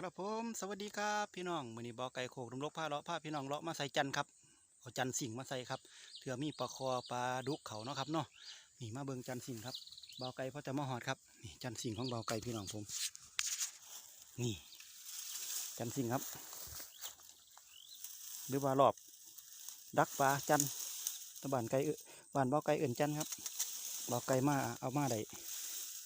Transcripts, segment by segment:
ครับผมสวัสดีครับพี่น้องมือนี้บอไก่โขกดมลกผ้าเลาะผ้าพี่น้องเลาะมาใส่จันทร์ครับเอาจันทร์สิ่งมาใส่ครับเถื่อมีปลาคอปลาดุกเขาเนาะครับเนาะนี่มาเบิงจันทร์สิ่งครับบอไก่พ่อจะมาหอดครับนี่จันทร์สิ่งของบอไก่พี่น้องผมนี่จันทร์สิ่งครับ หรือว่ารอบ ดักปลาจันทร์ตะบานไก่เอบ้านบอไก่เอื่นจันทร์ครับบอไก่มาเอามาได้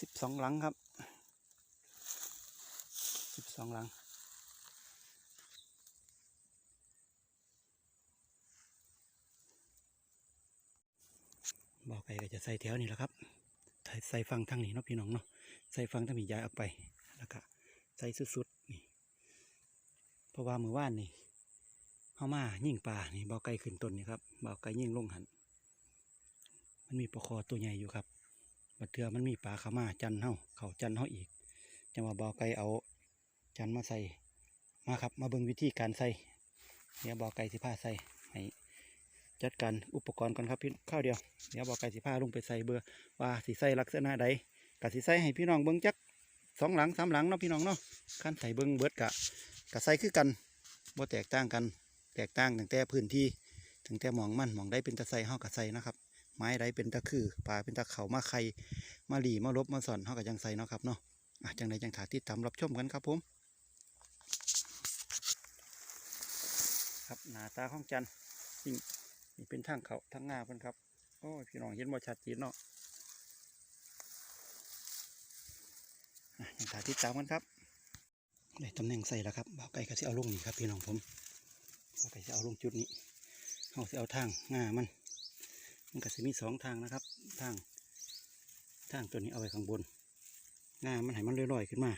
สิบสองหลังครับ องหลังบอกไปก็จะใส่แถวนี้แหละครับใส่ใส่ฟังทางนี้เนาะพี่น้องเนาะ ใส่ฟังทางนี้ย้ายออกไปแล้วก็ใส่สุดๆนี่ เพราะว่ามือว่านนี่เข้ามายิ่งปลา นี่บอกไก่ขึ้นต้นนี่ครับบอกไก่ยิ่งลงหัน มันมีปลาคอตัวใหญ่อยู่ครับบัดเทือมันมีปลาข้ามาจันเฮาเขาจันเฮาอีกจังหวะบอกไก่เอา จันมาใส่มาครับ มาเบิ่งวิธีการใส่เดี๋ยวบอกไก่สิผ้าใส่ให้จัดการอุปกรณ์ก่อนครับพี่ข้าวเดียวเดี๋ยวบอกไก่สิผ้าลงไปใส่เบอร์ว่าสิใส่ลักษณะใดกะสิใส่ให้พี่น้องเบิ่งจักสองหลังสามหลังเนาะพี่น้องเนาะขั้นใส่เบิ่งเบิดกะกะใส่คือกันบ่แตกต่างกัน แตกต่างตั้งแต่พื้นที่ตั้งแต่หมองมันหมองใดเป็นตะใส่เฮากะใส่นะครับ ไม้ใดเป็นตะคือปลาเป็นตะเขามาไข่มาหลีมาลบมาสอนเฮากะจังใส่เนาะครับเนาะจังใดจังถาติดตามรับชมกันครับผม ครับหน้าตาของจันทร์นี่นี่เป็นทางเขาทางงาเพิ่นครับโอ้ยพี่น้องเห็นบ่ชัดเจนเนาะอะยังถ่ายติดตามกันครับได้ตำแหน่งใส่แล้วครับบ่าวไก่ก็สิเอาลงนี่ครับพี่น้องผมบ่าวไก่จะเอาลงจุดนี้เอาสิเอาทางงามัน มันก็สิมีสองทางนะครับ ทางทางตัวนี้เอาไว้ข้างบนงามันให้มันลอยๆขึ้นมา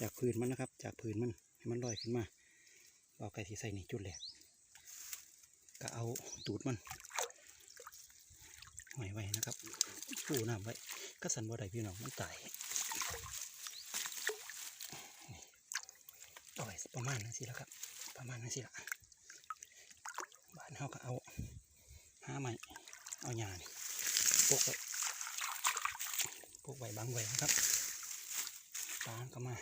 จากพื้นมันนะครับ จากพื้นมันให้มันลอยขึ้นมา เอาไก่ที่ใส่นี่จุดแรกก็เอาตูดมันหอยไว้นะครับปูน้ำไว้ก็สันบ่ได้พี่น้องมันตายนี่เอาไว้ประมาณนั้นสิและครับ ประมาณนั้นสิละบ้านเขาก็เอาห้าไม้เอาหญ้านี่ปกไว้ปกไว้บังไว้นะครับปลาก็มา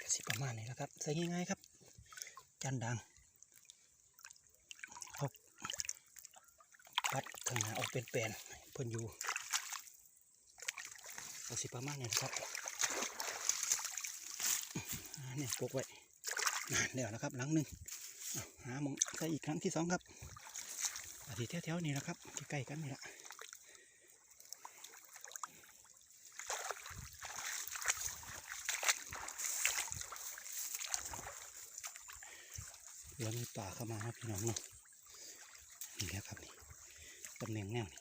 ก็สิ ประมาณนี้แล้วครับ ใส่ง่ายๆครับ จานดังเอาปัดข้างหน้าออกเป็นแปลนเพิ่นอยู่เอาสิประมาณนี้นะครับเนี่ยปกไว้นานแล้วนะครับหลังหนึ่งหามองใส่อีกครั้งที่สองครับอาทิแถวๆนี้นะครับใกล้ๆกันนี่แหละ เดี๋ยวมีป่าเข้ามาครับพี่น้องเนาะนี่แหละครับนี่ตำแหน่งแนวนี่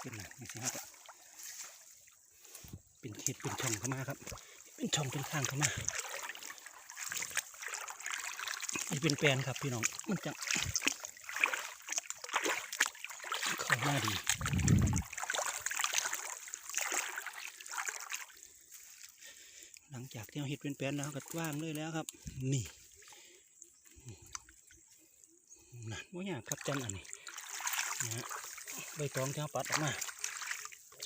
เป็นหนังไม่ใช่ครับเป็นเขตเป็นช่องเข้ามาครับ เป็นช่องเป็นทางเข้ามานี่เป็นแปลนครับพี่น้องมันจะเข้ามาดีหลังจากที่เราเห็ดเป็นแปลนแล้วก็ว่างเลยแล้วครับ นี่ นั่ยากครับจันอันนี้นะฮะใบตองที่เราปัดออกมา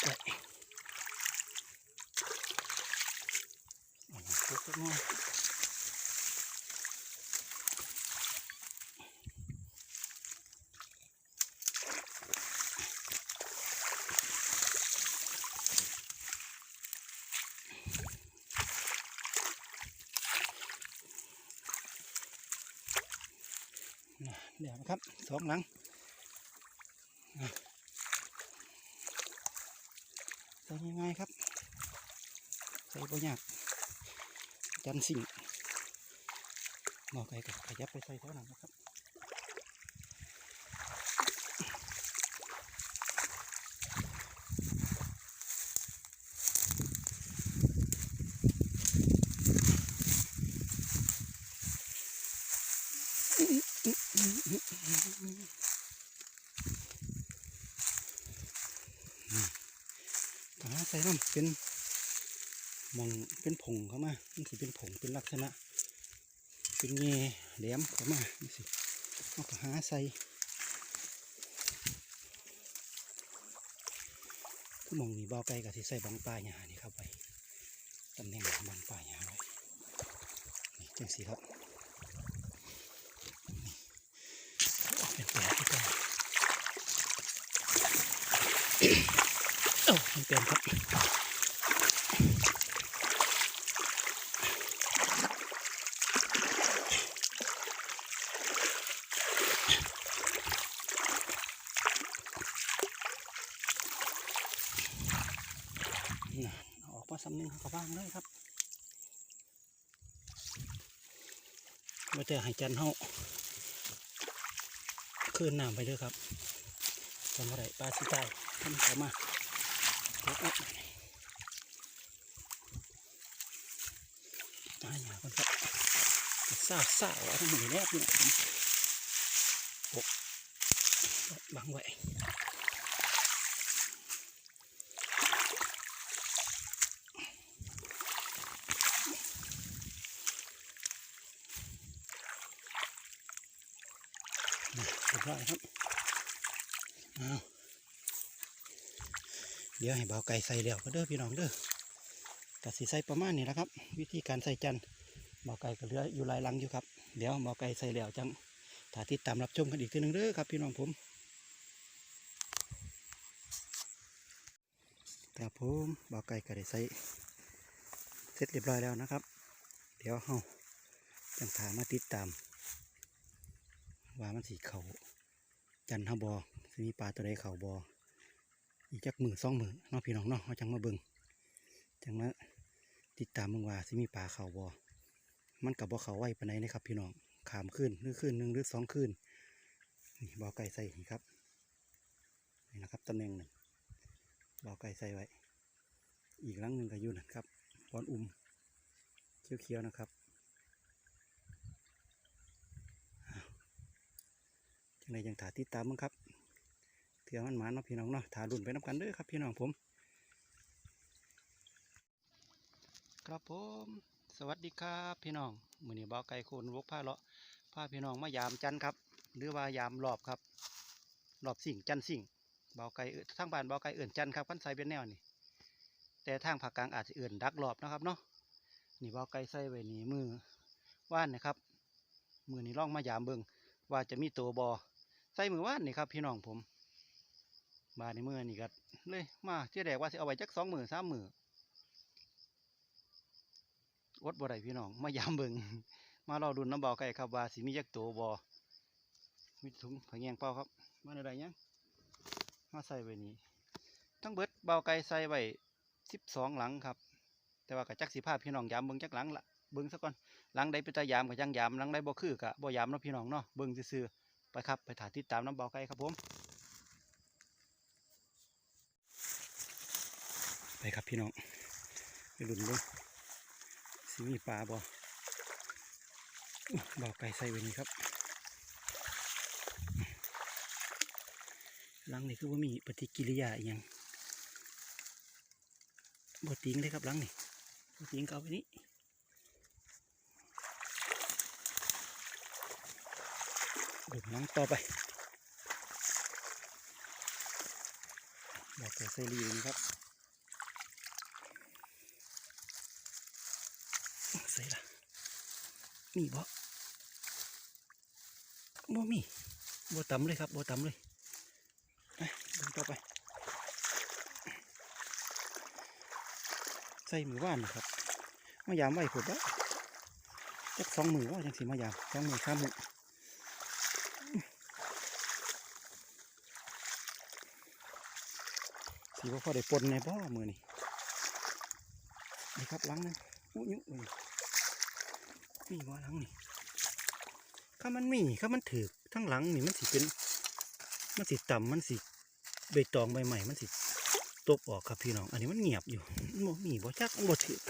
ไว้เอามาปุ๊บปุ๊บน้อยนะเดี๋ยวนะครับส องหลังใส่ยังไงครับ ใส่บ่ยากจันสิ่งหมอไก่กับขยับไปใส่เท่านั้นนะครับก็หาใส่น้ำเป็นหมอง เป็นผงเข้ามามันสิเป็นผงเป็นลักษณะ เป็นเงยแหลมเข้ามานี่สิเอาก็หาใส่คือมองนี่บ่อไก่กับสิใส่บังปลาหยานี่เข้าไปตำแหน่งบังปลาหยาไว้นี่จังสีครับเป็นแปลกที่กันเอ้าเป็นแปลกครับ น่ะเอาออกมา สำนึงเขาก็ว่างเลยครับมาแต่ให้จันเฮาคืนน้ำไปเลยครับจำอะไรปลาสิตายทำเขามาเก็บเอาตายหยาคนครับซาซาวทั้งหมดแนบเนี่ยโอ้บังไว้ เรียบร้อยครับเอาเดี๋ยวให้เบาไก่ใส่แล้วก็เด้อพี่น้องเด้อกะสิใส่ประมาณนี้แหละครับ วิธีการใส่จันเบาไก่ก็เหลืออยู่หลายลังอยู่ครับ เดี๋ยวเบาไก่ใส่แล้วจังถ้าติดตามรับชมกันอีกทีหนึงเด้อครับ พี่น้องผมครับผมเบาไก่ก็ได้ใส่เสร็จเรียบร้อยแล้วนะครับ เดี๋ยวเฮาจังถามาติดตาม ว่ามันสีเขา จันทบอสิมีปลาตัวใดเข่าบออีกจักมือสองมือเนาะพี่น้องเนาะเอาจังมาเบิงจังมาติดตามเบิ่งว่าสิมีปลาเข่าบอมันกับบ่เข่าไว้ปานใดนะครับ พี่น้องขามขึ้นหรือขึ้นหนึ่งหรือสองขึ้นนี่บอไก่ใส่นี่ครับนี่นะครับตำแหน่งหนึ่งบอไก่ใส่ไว้ อีกหลังหนึ่งก็อยู่นะครับบอนอุ่มเขียวๆนะครับ จังใดยังถาติดตามมั้งครับเถื่อมันหมาเนาะพี่น้องเนาะถารุ่นไปน้ำกันเด้อครับพี่น้องผม ครับผม สวัสดีครับพี่น้องมือนี้บ่าวไก่โคนวกผ้าเลาะผ้าพี่น้องมายามจันครับ หรือว่ายามรอบครับรอบสิ่งจันสิ่งบ่าวไก่ทางบ้านบ่าวไก่เอื่นจันครับขั้นใส่เป็นแนวนี่แต่ทางภาคกลางอาจจะเอื่นดักรอบนะครับเนาะนี่บ่าวไก่ใส่ไว้นี่มือว่านนะครับมือนี้ล่องมายามเบิงว่าจะมีตัวบอ ใส่มือว่านนี่ครับพี่น้องผมบาในมือนี่ก็เลยมาเที่ยแดกว่าสิเอาไว้จักสองมือสามมืออดบ่ได้พี่น้องมายามเบิงมารอดุนน้ำเบาไก่ครับว่าสิมีจักตัวบอมีถุงผงแยงเปล่าครับมาในใดยังมาใส่ไว้นี่ทั้งเบิดเบาไก่ใส่ไว้สิบสองหลังครับ แต่ว่ากับจักสิภาพพี่น้องยามเบิงจักหลังละเบิงซะก่อนหลังใดเป็นตายามกับยังยามหลังใดบ่คือกะบ่ยามเนาะพี่น้องเนาะเบิงซื่อๆ ไปครับ ไปถ่ายติดตามน้ำเบาไก่ครับผม ไปครับพี่น้องไปลุ้นเลยสิมีปลาบ่เบาไก่ใส่ไว้นี่ครับหลังนี่คือว่ามีปฏิกิริยาอย่างบ่ติงเลยครับหลังนี่บ่ติงเอาไว้นี้ ดุนหลังต่อไปบอกแต่ใส่รีนะครับใส่ละมีบ่บ่มีบ่ต่ำเลยครับบ่ต่ำเลยไปดูต่อไป ใส่มือว่านนะครับมายามไว้ผุดแล้วจักสองมือว่าจังสิมายามสองมือข้ามมือ สีว่าพอได้ปนในบ่อมือนี่นี่ครับหลังนึงอุ้ยอุ้ยมีบ่หลังนี่ข้ามันมีข้ามันถือทั้งหลังนี่มันสิเป็นมันสิต่ำมันสิใบตองใบใหม่มันสิตกออกครับพี่น้อง อันนี้มันเงียบอยู่มันบ่มีบ่จักบ่ถือ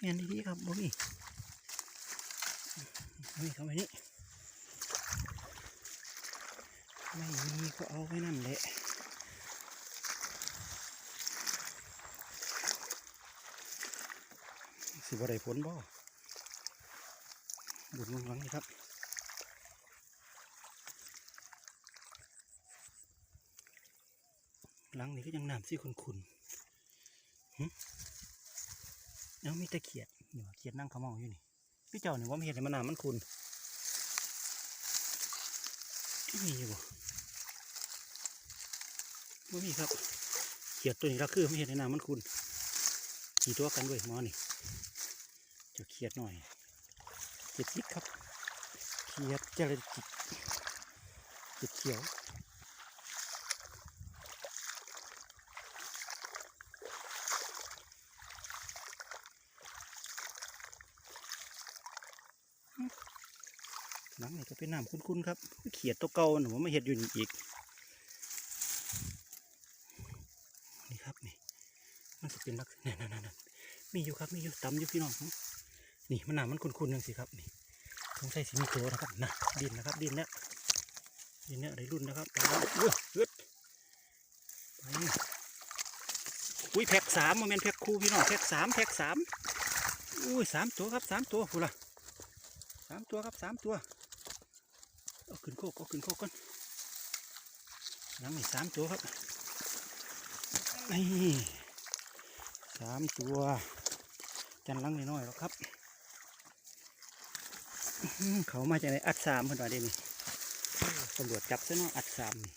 เงี้ยดีๆครับบ่มี นี่เข้าไปนี่ไม่มีก็เอาไว้นั่นแหละสิบ่ได้ผลบ่บุญเมืองหลังนี่ครับหลังนี้ก็ยังน้ำซี่ขุนขุนๆหึแล้วมีตะเขียดนี่ว่เขียดนั่งขาเมาอยู่นี่ พี่เจ้าเนี่ยว่าเห็นในมันน้ำมันขุนมีอยู่บ่บ่มีครับเขียดตัวนี้เราคือไม่เห็นในน้ำมันขุนกี่ตัวกันด้วยมอนี่จะเขียดหน่อยเขียดจิกครับเขียดเจริญจิกเขียดเขียว หลังนี่ก็ เป็นน้ำคุ้นๆครับ เขียดตัวเก่าหนูว่าไม่เห็ดอยู่นี่อีก นี่ครับนี่ มันจะเป็นลักษณะนั่นนนมีอยู่ครับ มีอยู่ตำอยู่พี่น้องนี่มันหน้ำมันคุ้นๆยังสิครับนี่สงสัยสิมีตัวนะครับนะดินนะครับ ดินเนี่ยดินเนี่ยได้รุ่นนะครับไปแล้วอุ้ยเฮ็ดไปอุ้ยแพ็กสามโมเมนต์แพ็กคู่พี่น้องแพ็กสามแพ็กสามอุ้ยสามตัวครับสามตัวพูละสามตัวครับสามตัว เอาขึ้นโคกเอาขึ้นโคกก่อนหลังนี่สามตัวครับนี่สามตัวจันลังน้อยๆแล้วครับเขามาจากไหนอัดสามเพิ่นว่าเดนี้ตำรวจจับซะเนาะอัดสามนี่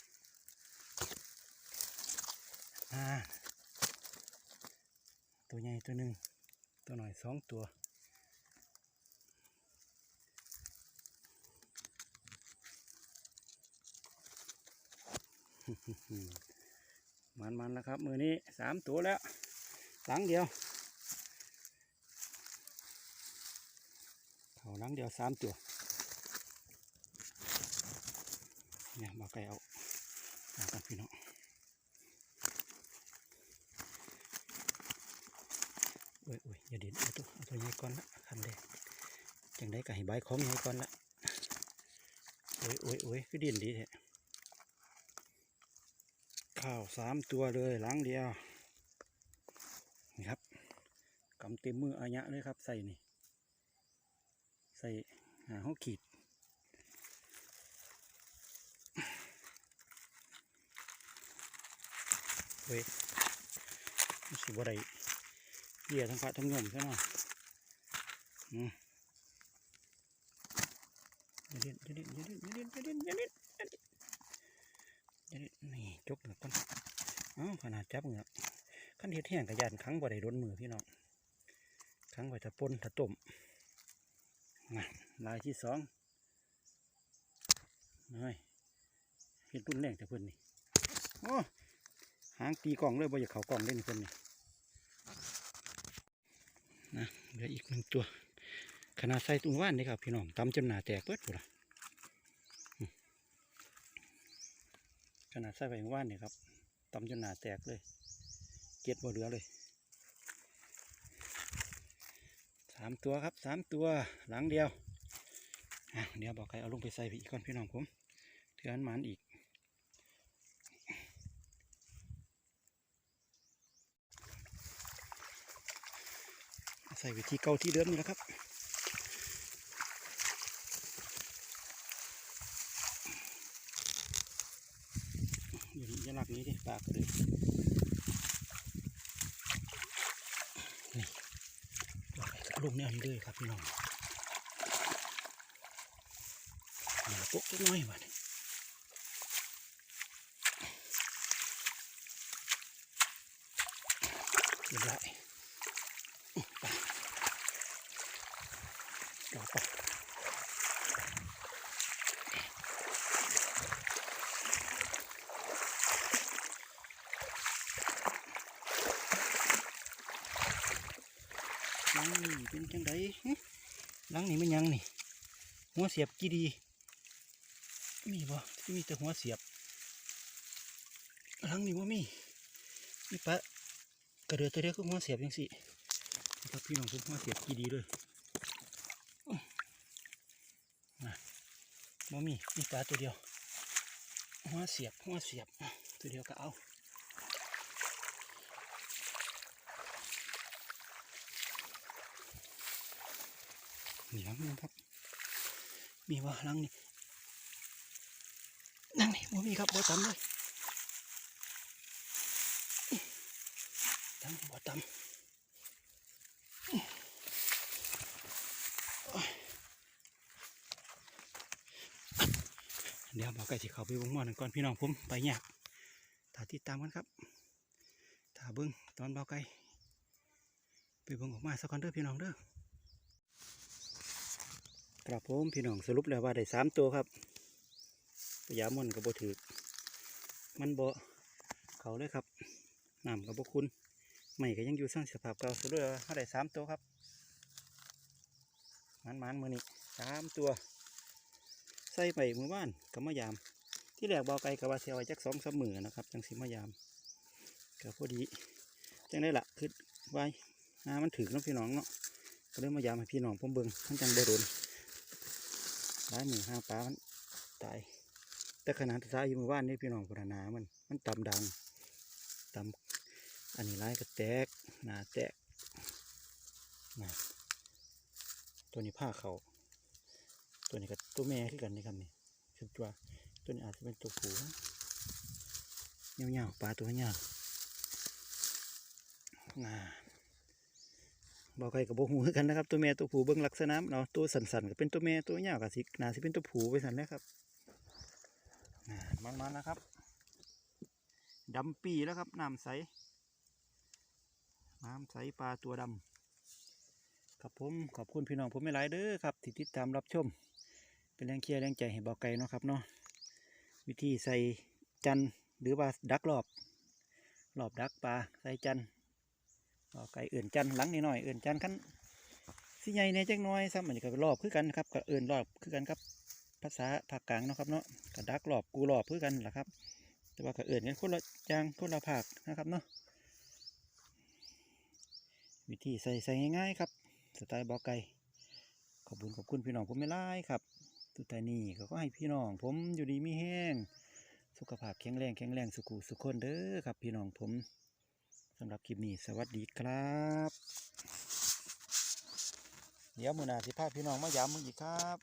ตัวใหญ่ตัวหนึ่งตัวหน่อยสองตัว มันมันแล้วครับ มือนี้สามตัวแล้ว หลังเดียวเขาหลังเดียวสามตัว เนี่ยมาไกลเอาเอากันพี่น้องโอ้ยโอ้ยอย่าเด่นเอาตัวเอาตัวใหญ่ก่อนละคันเดงจังได้ก็ให้ใบายของใหญ่ก่อนละโอ้ยโอ้ยโอ้ยคือดินดีแท้ ข้าวสามตัวเลยหลังเดียว นี่ครับกำเต็มมืออายะเลยครับ ใส่นี่ ใส่หาห้อขีด เฮ้ยนี่สิบ่ได้เบี้ยทั้งพระทั้งโยมใช่ไหมอืมย่าเล่นอย่าเล่นอย่าเล่นอย่าเล่นอย่าเล่นอย่าเล่นอย่าเล่นอย่าเล่ นี่จกเหงือกก่อนอ้าขนาดจับเหงือกขั้นเฮ็ดแห้งกระยานขังบ่ได้โดนมือพี่น้องขังไว้ถ้าปนถ้าต้มนะลายที่สองเฮ้ยเห็ดรุ่นแรงแต่เพิ่นนี่โอ้หางตีกล่องเลยบ่อยากเขากล่องเล่นเพิ่นนี่นะเหลืออีกหนึ่งตัว ขนาดใส่ตุ้งว่านนี่ครับพี่น้องตำจนหนาแตกเปิดพุ่นละอืม ขนาดใส่ไปว่านเนี่ยครับตำจนหนาแตกเลย เก็ดบ่เหลือเลยสามตัวครับสามตัวหลังเดียวเดี๋ยวบอกใครเอาลงไปใส่ไปอีกก่อนพี่น้องผมเถือนหมันอีกใส่วิธีเก่าที่เดิมนี่แหละครับ อยู่ นี้ดิปากเลยนี่ปากลูกนี่อันด้วยครับพี่น้องมาปุ๊กจักน้อยมาเนี่ยเรียบร้อยอื้อไปต่อไปห ลังนี่เป็นจังไดหลังนี่มันยังนี่ หัวเสียบกี่ดี มีบ่ที่มีแต่หัวเสียบหลังนี่ว่ามีมีปะกระเดือตัวเดียวก็หัวเสียบยังสิครับพี่น้องผมหัวเสียบกี่ดีเลยนะบ่มีมีปลาตัวเดียวหัวเสียบหัวเสียบตัวเดียวก็เอา นี่หลังนึงครับ มีว่าหลังนี่นั่งนี่บ่มีครับบ่ตำเลยตั้งบ่ตำเดี๋ยวบอกไก่สิเขาไปวงหมอหนึ่งก่อนพี่น้องผมไปยากถ้าติดตามกันครับถ้าเบิ้งตอนเบาไก่ไปเบิ้งออกมาสักก่อนเด้อพี่น้องเด้อ ครับผมพี่น้องสรุปแล้วว่าได้สามตัวครับพยามอนกับโบถือมันบ่เขาเลยครับน้ำกับโบคุณไม่ก็ยังอยู่สร้างสภาพเก่าสรุปแล้วว่าได้สามตัวครับมันมันมือนี้สามตัวใส่ไปมือบ้านกับมะยาม ที่แรกเบาไก่กับว่าเสียไว้จักสองสามมือนะครับ จังสีมะยามก็พอดีจังได้ละคือไว้หามันถือเนาะพี่น้องเนาะก็เลยมายามให้พี่น้องผมเบิ่งมันจังบ่โดน ร้ายมือห้าปลามันตาย แต่ขนาดซ้ายอยู่มือบ้านนี่พี่น้องพุทธนามัน มันต่ำดังต่ำอันนี้ร้ายก็แตกหนาแตกนะตัวนี้ผ้าเขาตัวนี้ก็ตัวแม่คือกันนี่ครับนี่คือตัวตัวนี้อาจจะเป็นตัวผูเงี้ยวๆปลาตัวเงี้ยวน่า บอกใครกับโบหูคือกันนะครับ ตัวแม่ตัวผู้เบิ้องลักษณะเนาะตัวสันๆก็เป็นตัวแม่ตัวยาวกับสินาสิเป็นตัวผู้ไปสันนะครับมันๆนะครับดำปีแล้วครับน้ำใสน้ำใสปลาตัวดำครับผมขอบคุณพี่น้องผมไม่หลายเด้อครับที่ติดตามรับชม เป็นแรงเชียร์แรงใจให้บอกไก่เนาะครับเนาะวิธีใส่จันหรือว่าดักรอบรอบดักปลาใส่จันท ไก่เอื่นจันหลังนิดหน่อยเอื่นจันขั้นสิใหญ่ในจังน้อยซ้ำมันก็รอบคือกันครับก็เอื่นรอบคือกันครับ ภาษาภาคกลางเนาะครับเนาะก็ดักรอบกูรอบคือกันแหละครับ แต่ว่าก็เอื่นกันคนละอย่างคนละภาคนะครับเนาะวิธีใส่ใส่ง่ายๆครับสไตล์บอกไก่ขอบคุณขอบคุณพี่น้องผมไม่ไล่ครับสุดท้ายนี้ก็ให้พี่น้องผมอยู่ดีมีแห้งสุขภาพแข็งแรงแข็งแรงสุขุสุขคนเด้อครับ พี่น้องผม สำหรับคลิปนี้สวัสดีครับ เดี๋ยวมือหนาสิพาพี่น้องมายามมึงอีกครับ